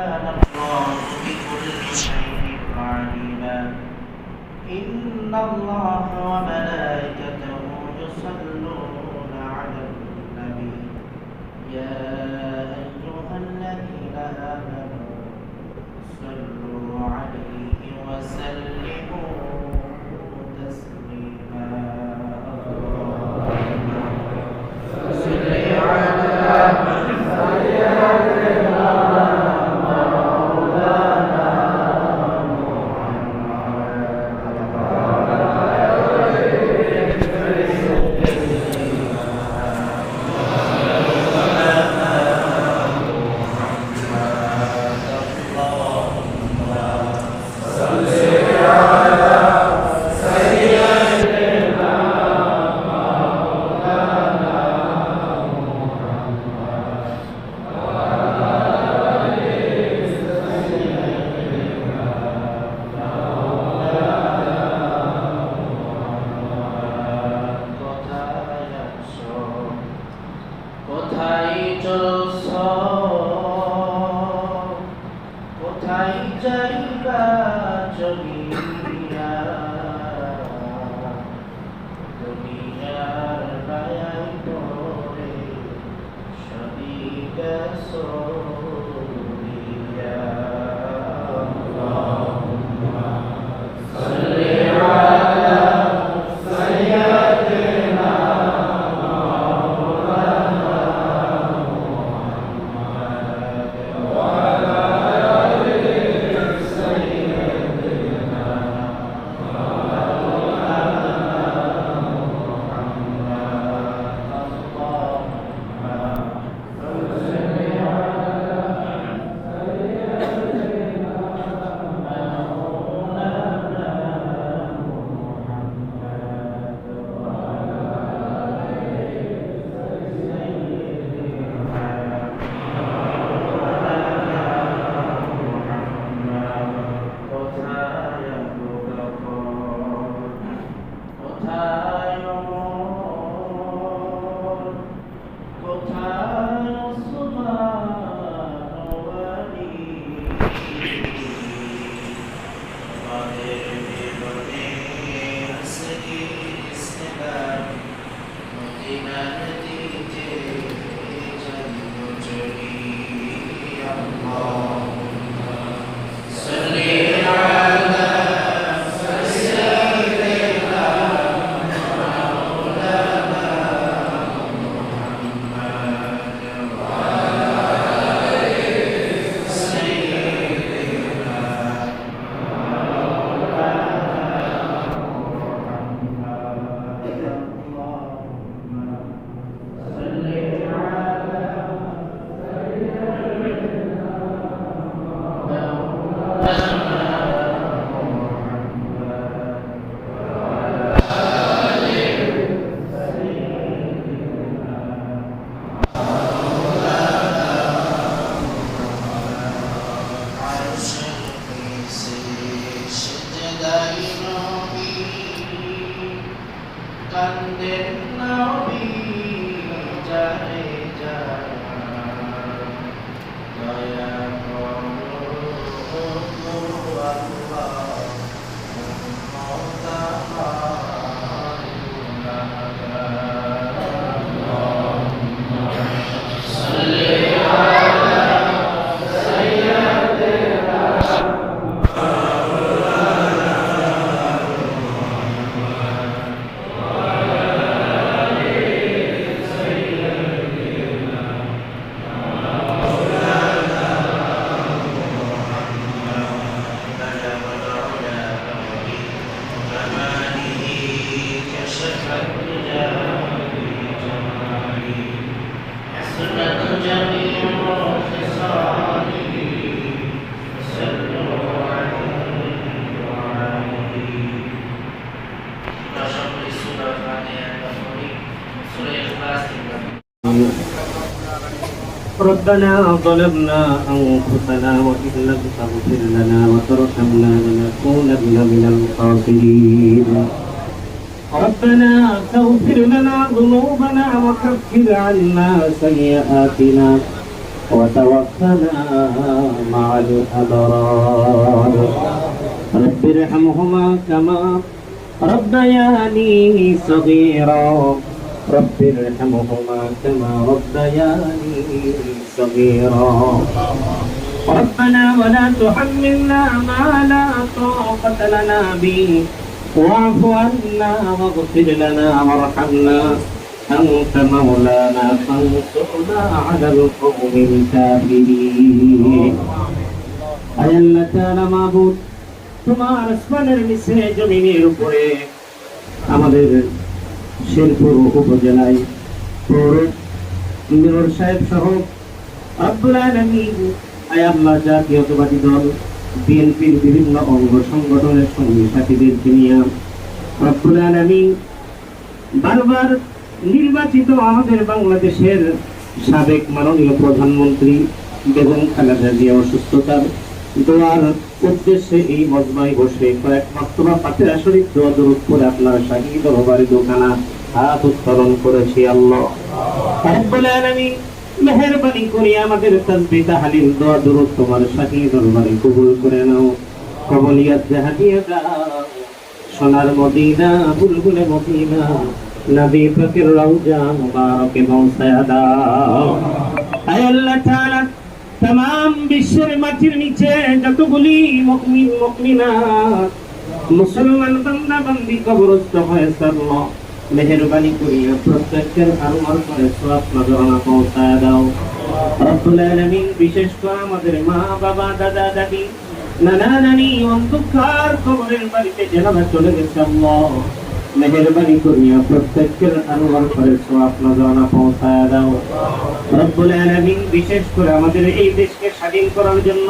وكان الله بكل شيء عليما. إن وسلموا কোথায় চলছ কোথায় તે ربنا ظلمنا أنفسنا وإن لم تغفر لنا وترحمنا لنكونن من الخاسرين. ربنا تغفر لنا ذنوبنا وكفر عنا سيئاتنا وتوفنا مع الأبرار. رب ارحمهما كما ربياني صغيرا. رب ارحمهما كما ربياني صغيرا ربنا ولا تحملنا ما لا طاقة لنا به واعف عنا واغفر لنا وارحمنا أنت مولانا فانصرنا على القوم الكافرين আয় আল্লাহ তাআলা মাবুদ তোমার আসমানের নিচে জমিনের উপরে আমাদের শেরপুর উপজেলায় পৌর মেয়র সাহেব সহ আব্দুল জাতীয়তাবাদী দল বিএনপির বিভিন্ন অঙ্গ সংগঠনের সঙ্গী সাথীদেরকে নিয়ে আব্দুল আলমিন বারবার নির্বাচিত আমাদের বাংলাদেশের সাবেক মাননীয় প্রধানমন্ত্রী বেগম খালেদা জিয়া অসুস্থতার দোয়ার উদ্দেশ্যে এই মজমায় বসে কয়েক মস্তবা পাতে শরীফ দোয়া দরুদ করে আপনার শাহী দরবারি দোকানা হাত উত্তোলন করেছি আল্লাহ রব্বুল আলামিন মেহেরবানি করে আমাদের তাসবিহ তাহলিল দোয়া দরুদ তোমার শাহী দরবারে কবুল করে নাও কবলিয়াত জাহাদিয়া দাও সোনার মদিনা বুলবুলে মদিনা নবী ফকির রওজা মুবারকে পৌঁছায়া দাও আয় আল্লাহ তাআলা तमाम বিশ্বের মাটির নিচে যতগুলি মুমিন মুমিনাত মুসলমান বান্দা বান্দি কবরস্থ হয়েছে আল্লাহ মেহেরবানি করিয়া প্রত্যেকের আরমার করে সওয়াব নজরানা পৌঁছায় দাও। রব্বুল বিশেষ করে আমাদের মা, বাবা, দাদা, দাদি, নানা, নানি, অন্ধকার কবরের বাড়িতে যারা চলে গেছে মেহেরবানি করিয়া প্রত্যেকের আরমার করে সওয়াব নজরানা পৌঁছায় দাও। রব্বুল আলামিন বিশেষ করে আমাদের এই দেশকে স্বাধীন করার জন্য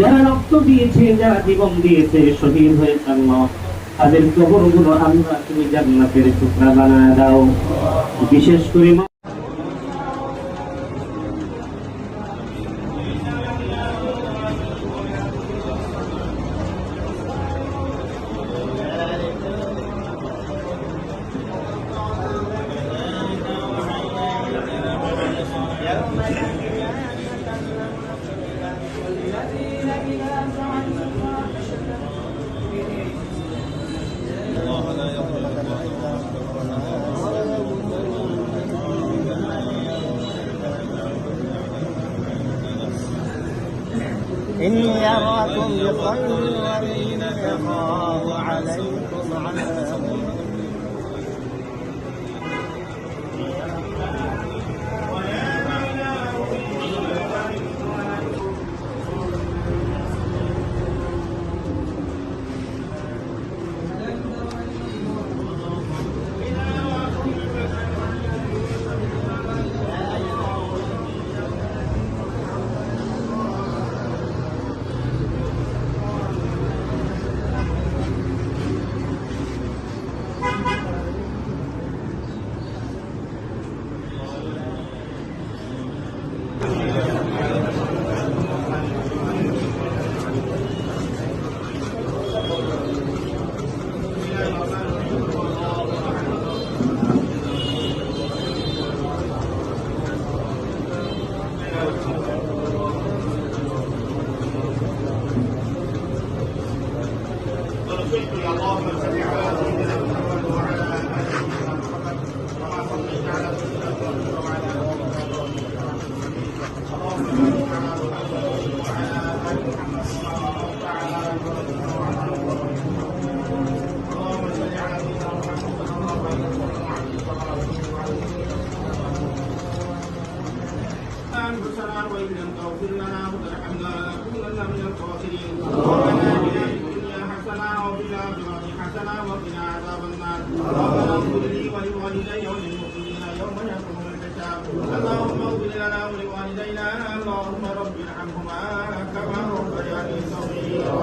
যারা রক্ত দিয়েছে যারা জীবন দিয়েছে, শহীদ হয়েছে আল্লাহ। তাদের কবরগুলো আল্লাহ তুমি জান্নাতের টুকরা বানায় দাও। বিশেষ করে دعواكم بالخير ورين يخاف عليكم Allahümme salli الآخرة حسنة وقنا عذاب النار ربنا اغفر لي ولوالدي وللمؤمنين يوم يقوم الحساب اللهم اغفر لنا ولوالدينا اللهم رب ارحمهما كما ربياني صغيرا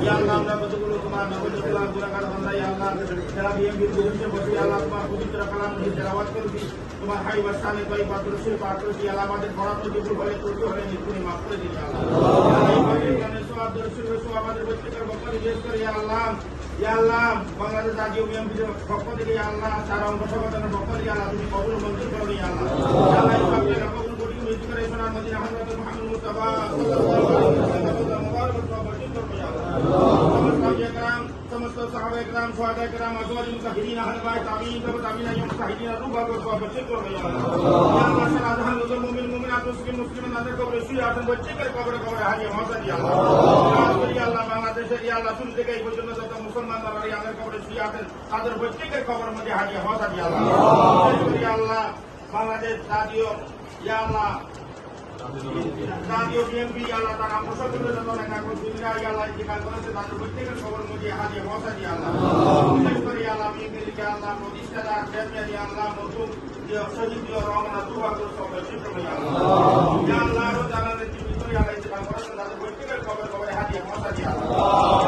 يا الله আমরা কতগুলো তোমার নগদ গুণাগার বান্দা ইয়া আল্লাহ যারা বিএমপির বিরুদ্ধে বসে আল্লাহ তোমার পবিত্র কালাম তেলাওয়াত করবি তোমার হাই বাসানে কই পাত্রশীল পাত্রশী আল্লাহ আমাদের বরাদ্দ কিছু হলে ত্রুটি হলে নিপুণি মাফ করে দিন আল্লাহ আল্লাহ, এই বাড়ির কানে সোয়াব দর্শন সোয়াব আমাদের প্রত্যেকের বক্তব্য জিজ্ঞেস করি ইয়া আল্লাহ ইয়া আল্লাহ, বাংলাদেশ জাতীয় বিএনপির পক্ষ থেকে আল্লাহ, সারা অনুসংগঠনের পক্ষ থেকে আল্লাহ, তুমি কবুল মঞ্জুর করো আল্লাহ। আল্লাহ ইসলামকে কবুল করি, মৃত্যু করে সোনার মধ্যে আহমদ মাহমুদ মুস্তাফা সমস্ত সাহাবা একরাম সোহাদা একরাম আজওয়াজ মুতাহিরিন আহলে বাইত তাবিঈন, তাবে তাবিঈন, আইয়ুম মুতাহিরিন রুবা কো সোহাবা বচ্চিত করো ইয়া আল্লাহ। আল্লাহ, সারা জাহান মুমিন, মুমিনাত, মুসলিম মুসলিমাত কবরে শুয়ে আছেন বচ্চিত কবরে কবরে হাজির হওয়া দিয়া ইয়া আল্লাহর কবরে শুয়ে আছেন, তাদের প্রত্যেকের কবরের মধ্যে হাজির হওয়া আল্লাহ। আল্লাহ, বাংলাদেশ জাতীয় ইয়া আল্লাহ। জাতীয় বিএনপি আল্লাহ, তারা মুসলমানদের জন্য লেখা করে দুনিয়া আল্লাহ ইন্তিকাল করেছে, তাদের প্রত্যেকের খবর মধ্যে হাজির হওয়া আল্লাহ। বিশেষ করে আল্লাহ বিএনপির আল্লাহ, প্রতিষ্ঠাতা চেয়ারম্যান আল্লাহ, নতুন যে শহীদ ইয়া রহমান দুয়া করে সব আল্লাহ। আল্লাহ আরও যারা নেতৃত্ব আল্লাহ ইন্তিকাল করেছেন, তাদের প্রত্যেকের খবর খবরে হাজির হওয়া আল্লাহ ইয়া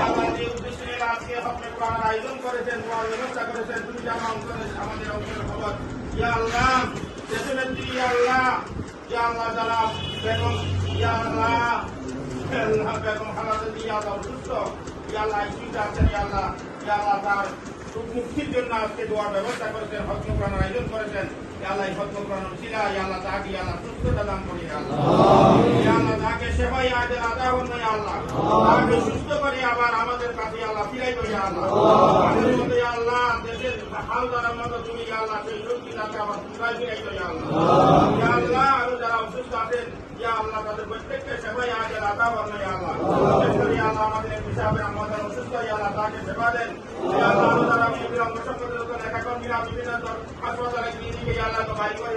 আল্লাহ যে উদ্দেশ্যে এরা আজকে হপ্তাহ কোরআনের আয়োজন করেছেন দোয়ার ব্যবস্থা করেছেন, তুমি জানো অঞ্চলের আমাদের অঞ্চলের খবর ইয়া আল্লাহ দেশনেত্রী ইয়া আল্লাহ। ইয়া আল্লাহ যারা বেগম, ইয়া আল্লাহ। আল্লাহ বেগম খালাদা ইয়া আল্লাহ আজকে দোয়ার ব্যবস্থা করেছেন প্রাণের আয়োজন করেছেন। আল্লাহ হত্য প্রাণ ছিলা আল্লাহ তাকে আল্লাহ সুস্থতা দান করি আল্লাহ। তাকে সেবাই আদের আদা হন আল্লাহ। তাকে সুস্থ আমাদের অসুস্থ আল্লাহ তাকে সেবা দেন। আল্লাহ যারা বিএনপির অঙ্গ সংগঠনের জন্য লেখাকর্মীরা বিভিন্ন ধর- হাসপাতালে ক্লিনিকে ইয়া আল্লাহ বাড়ি করে ইয়া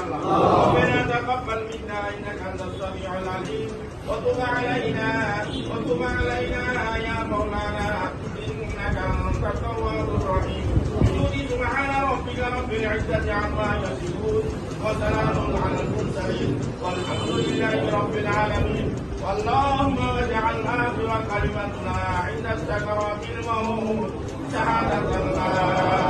ربنا تقبل منا إنك أنت السميع العليم. وتب علينا وتب علينا يا مولانا إنك أنت التواب الرحيم. بجود سبحان ربك رب العزة عما يصفون وسلام على المرسلين. والحمد لله رب العالمين. اللهم اجعل آخر كلمتنا عند سكرات الموت. شهادة الله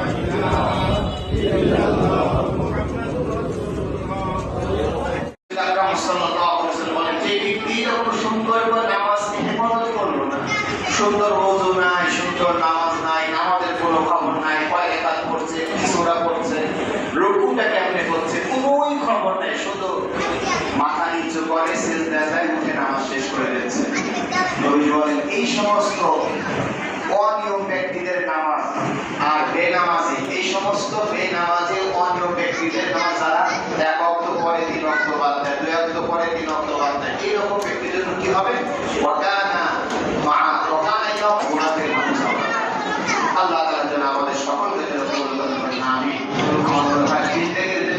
হবে? ওয়াকানা মা ওয়াকানা ইয়া গুনাহের মানুষ আল্লাহ তাআলা আমাদের সকলকে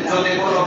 যদি কোনো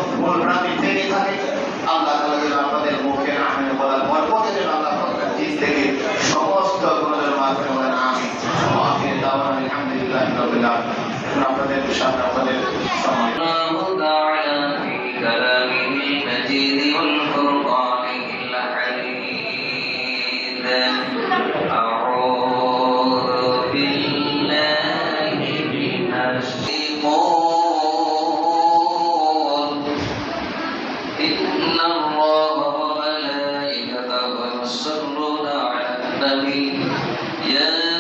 على النبي يا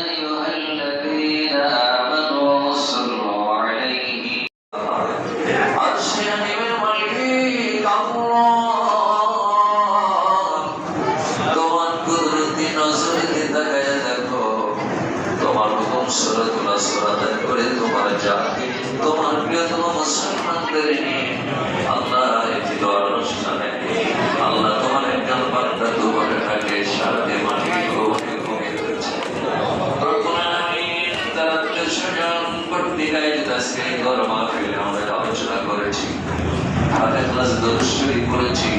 গরমা ফিরে আমরা আলোচনা করেছি ফাতে ক্লাস দরুশ্বরী করেছি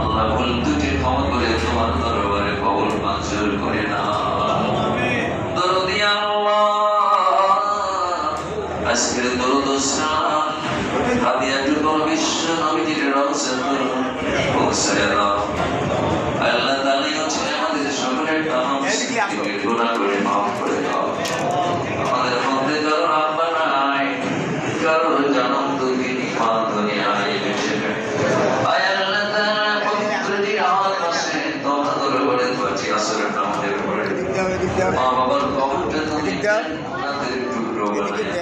আল্লাহ ভুল দুটি ক্ষমা করে তোমার দরবারে কবল মঞ্জুর করে না আজকের দরুদ সালাম হাদিয়া যুগল বিশ্ব নবীজির দাও আল্লাহ তাআলাই হচ্ছে আমাদের সকলের তামাম টুকরো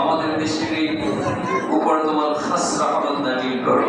আমাদের দেশের এই উপর তোমার খাসরা রহমত নাজিল করো।